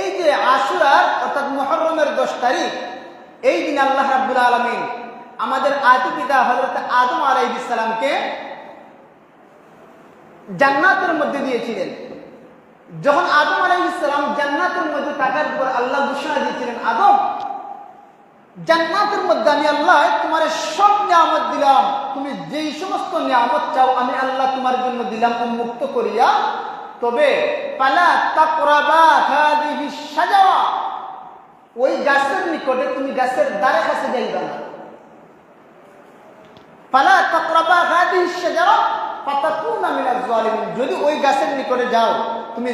এই যে আশুরার, অর্থাৎ মহরমের দশ তারিখ, এই দিন আল্লাহ রাব্বুল আলমিন আমাদের আদি পিতা হজরত আদম আলাইসালামকে জান্নাতের মধ্যে দিয়েছিলেন। যখন আদম আলাইসালাম জান্নাতের মধ্যে থাকার পর আল্লাহ ঘোষণা দিয়েছিলেন, আদম, জান্নাতের মধ্যে আমি আল্লাহ তোমার সব নিয়ামত দিলাম। তুমি যেই সমস্ত নিয়ামত চাও, আমি আল্লাহ তোমার জন্য দিলাম উন্মুক্ত করিয়া তবে পালা তাকরাবা হাদিহি সাজাওয়া ওই গাছের নিকটে তুমি গাছের দ্বারে কাছে যাইবা না। পালা তাকরাবা হাদিহি সাজাওয়া যদি ওই গাছের নিকটে যাও, তুমি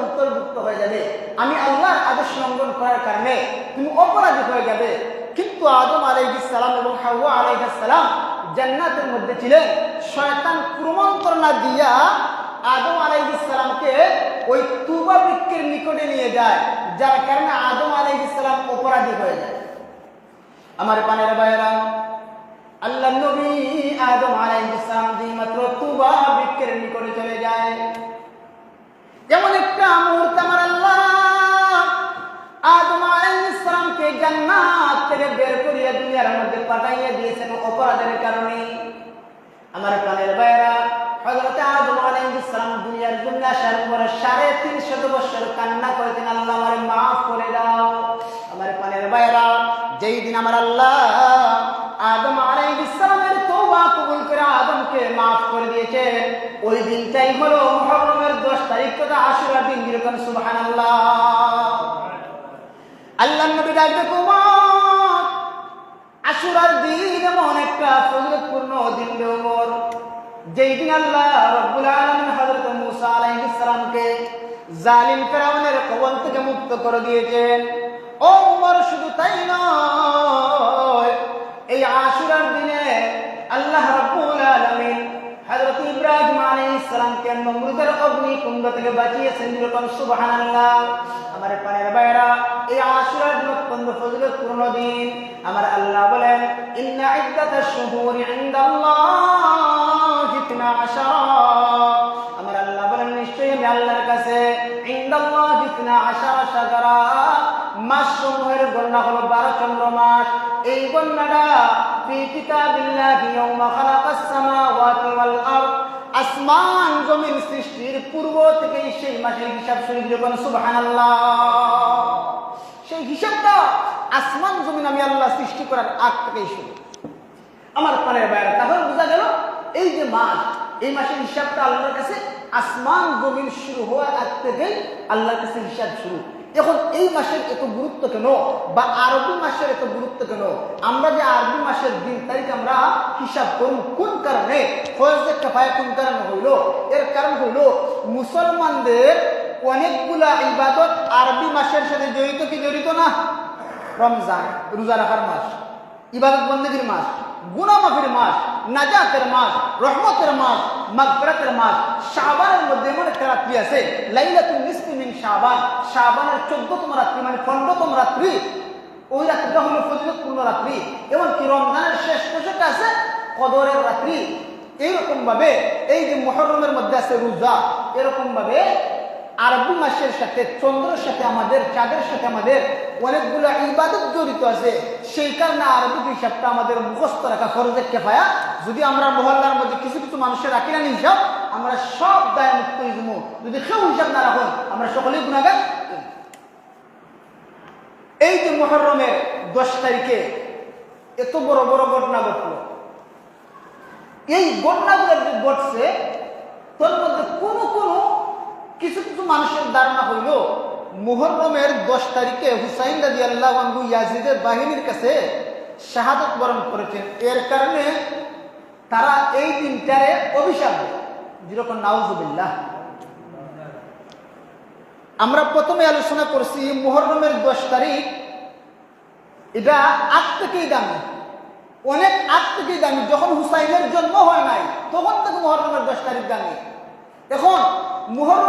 অন্তর্ভুক্ত হয়ে যাবে। আমি আল্লাহর আদেশ লঙ্ঘন করার কারণে তুমি অপরাধী হয়ে যাবে। কিন্তু আদম আলাইহিস সালাম এবং হাওয়া আলাইহিস সালাম জান্নাতের মধ্যে ছিলেন। শয়তান কুমন্ত্রণা দিয়া আদম আলাইহিস সালামকে ওই তুবা বৃক্ষের নিকটে নিয়ে যায়, যার কারণে আদম আলাইহিস সালাম অপরাধী হয়ে যায়। আমার পানের ভাইয়েরা আল্লাহ নবী আদম আলাইহিস সালাম যেই মাত্র তুবা বৃক্ষের নিকটে চলে যায়, এমন একটা মুহূর্ত আমার আল্লাহ আদম আলাইহিস সালামকে জান্নাত থেকে বের করিয়া দুনিয়ার মধ্যে পাঠাইয়া দিয়েছেন অপরাধের কারণে। আমার প্রাণের ভাইয়েরা হযরত আদম আলাইহিস সালাম দুনিয়ার জন্য আসার সাড়ে তিনশত বছর কান্না করেছেন আল্লাহ আমারে মাফ করে দাও, আমার প্রাণের ভাইয়েরা যেই দিন আমার আল্লাহ আদম আলাইহিস সালামের তওবা কবুল করে আদমকে মাফ করে দিয়েছেন ওই দিনটাই হলো মুহররমের 10 তারিখ কথা আশুরা দিন যেরকম সুবহানাল্লাহ। আল্লাহ নবী ডাকবে কুমার আশুরার দিন এমন একটা ফজিলতপূর্ণ দিন ওমর। যেই আল্লাহ রব্বুল আলামিন হযরত মূসা আলাইহিস সালামকে জালিম ফেরাউনের কবল থেকে মুক্ত করে দিয়েছেন। ও উমর, শুধু তাই নয়, এই আশুরার দিনে আল্লাহ রব্বুল আলামিন হযরত ইব্রাহিম আলাইহিস সালামকে নমরুদের অগ্নি কুণ্ড থেকে বাঁচিয়েছেন যেরকম সুবহানাল্লাহ। আমার পানের বাইরা এই আশুরার দিন অত্যন্ত ফজিলতপূর্ণ দিন। আমার আল্লাহ বলেন, ইন্না ইদ্দাতাশ শুহুরি ইনদাল্লাহি। আশারা শাজারা মাস সমূহের গণনা হলো বারো চন্দ্র মাস। এই গণনাটা আসমান জমিন সৃষ্টির পূর্ব থেকে সেই মাসের হিসাব শুরু যখন সুবহানাল্লাহ। সেই হিসাবটা আসমান জমিন আমি আল্লাহ সৃষ্টি করার আগ থেকেই শুরু। আমার প্রাণের বাইরে তাহলে বোঝা গেল এই যে মাস, এই মাসের হিসাবটা আল্লাহর কাছে আসমান জমিন শুরু হওয়ার আগ থেকেই আল্লাহর কাছে হিসাব শুরু। এখন এই মাসের এত গুরুত্ব কেন? বা আরবি মাসের এত গুরুত্ব কেন? আমরা যে আরবি মাসের দিন তারিখ আমরা হিসাব করুন, কোন কারণে? ফয়জের কাফায় কোন কারণে হইল? এর কারণ হইল মুসলমানদের অনেকগুলা ইবাদত আরবি মাসের সাথে জড়িত কি জড়িত না? রমজান, রোজা রাখার মাস, ইবাদত বন্দীর মাস, গুনামাফির মাস নাজাতের মাস, রহমতের মাস, মাগফিরাতের মাস, শাবানের মধ্যে এমন রাত্রি আছে লাইলাতুল নিসফি মিন শাবান। শাবানের 14তম রাত্রি মানে 15তম রাত্রি। ওই রাত্রিটা হলো ফজিলতপূর্ণ রাত্রি। এবং কি রমজানের শেষ দশকটা আছে, কদরের রাত্রি। এইরকম ভাবে এই যে মুহররমের মধ্যে আছে রোজা এরকম ভাবে আরবি মাসের সাথে, চন্দ্রের সাথে আমাদের, চাঁদের সাথে আমাদের অনেকগুলো ইবাদত জড়িত আছে। সেই কারণে আরবি হিসাবটা আমাদের মুখস্থ রাখা খরচের কেফায়া। যদি আমরা মহল্লার মধ্যে কিছু কিছু মানুষের রাখি না হিসাব আমরা সব দায় মুক্ত হয়ে যদি কেউ হিসাব না রাখুন আমরা সকলেই গুণাগার এই যে মহরমের দশ তারিখে এত বড় বড় ঘটনা ঘটলো এই ঘটনাগুলো ঘটছে, তোর মধ্যে কোনো কোনো কিছু কিছু মানুষের ধারণা হইল, মুহররমের দশ তারিখে হুসাইন রাজি আল্লাহ ইয়াজিদের বাহিনীর কাছে শাহাদত বরণ করেছেন। এর কারণে তারা এই দিনটারে অভিশাপ যেরকম নাউজুবিল্লাহ। আমরা প্রথমে আলোচনা করছি মুহররমের দশ তারিখ। এটা আগ থেকেই দামি। অনেক আগ থেকেই দামি। যখন হুসাইনের জন্ম হয় নাই, তখন থেকে মুহররমের দশ তারিখ দামি। এখন মুহররম